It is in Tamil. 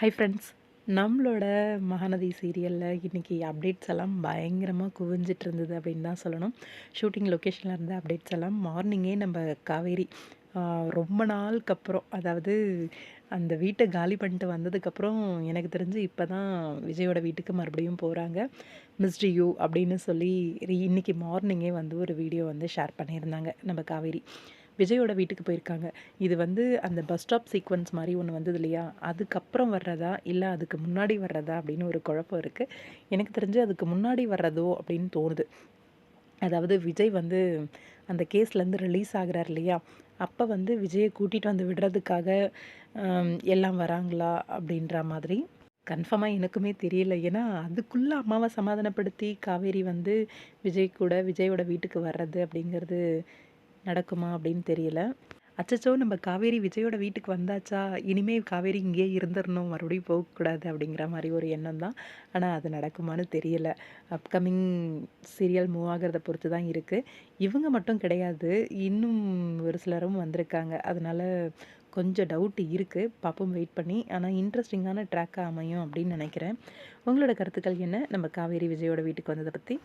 ஹை ஃப்ரெண்ட்ஸ் நம்மளோட மகாநதி சீரியலில் இன்றைக்கி அப்டேட்ஸ் எல்லாம் பயங்கரமாக குவிஞ்சிட்டு இருந்தது அப்படின்னு தான் சொல்லணும். ஷூட்டிங் லொக்கேஷனில் இருந்த அப்டேட்ஸ் எல்லாம் மார்னிங்கே நம்ம காவேரி ரொம்ப நாளுக்கு அப்புறம் அதாவது அந்த வீட்டை காலி பண்ணிட்டு வந்ததுக்கப்புறம் எனக்கு தெரிஞ்சு இப்போ தான் விஜயோட வீட்டுக்கு மறுபடியும் போகிறாங்க மிஸ்டி யூ அப்படின்னு சொல்லி ரி- இன்னைக்கு மார்னிங்கே வந்து ஒரு வீடியோ வந்து ஷேர் பண்ணியிருந்தாங்க நம்ம காவேரி. விஜயோட வீட்டுக்கு போயிருக்காங்க. இது வந்து அந்த பஸ் ஸ்டாப் சீக்வன்ஸ் மாதிரி ஒன்று வந்தது இல்லையா? அதுக்கப்புறம் வர்றதா? இல்லை அதுக்கு முன்னாடி வர்றதா? அப்படின்னு ஒரு குழப்பம் இருக்குது எனக்கு தெரிஞ்சு அதுக்கு முன்னாடி வர்றதோ அப்படின்னு தோணுது. அதாவது விஜய் வந்து அந்த கேஸ்லேருந்து ரிலீஸ் ஆகிறார் இல்லையா? அப்போ வந்து விஜயை கூட்டிகிட்டு வந்து விடுறதுக்காக எல்லாம் வராங்களா? அப்படின்ற மாதிரி கன்ஃபார்மாக எனக்குமே தெரியல. ஏன்னா அதுக்குள்ளே அம்மாவை சமாதானப்படுத்தி காவேரி வந்து விஜய் கூட விஜயோட வீட்டுக்கு வர்றது அப்படிங்கிறது நடக்குமா அப்படின்னு தெரியல. அச்சச்சோ நம்ம காவேரி விஜயோட வீட்டுக்கு வந்தாச்சா? இனிமே காவேரி இங்கேயே இருந்துடணும் மறுபடியும் போகக்கூடாது அப்படிங்கிற மாதிரி ஒரு எண்ணம் தான். ஆனால் அது நடக்குமான்னு தெரியல. அப்கமிங் சீரியல் மூவ் ஆகிறத பொறுத்து தான் இருக்குது இவங்க மட்டும் கிடையாது. இன்னும் ஒரு சிலரும் வந்திருக்காங்க. அதனால கொஞ்சம் டவுட் இருக்குது பார்ப்போம் வெயிட் பண்ணி. ஆனால் இன்ட்ரெஸ்டிங்கான ட்ராக்காக அமையும் அப்படின்னு நினைக்கிறேன். உங்களோட கருத்துக்கள் என்ன? நம்ம காவேரி விஜயோட வீட்டுக்கு வந்ததை பற்றி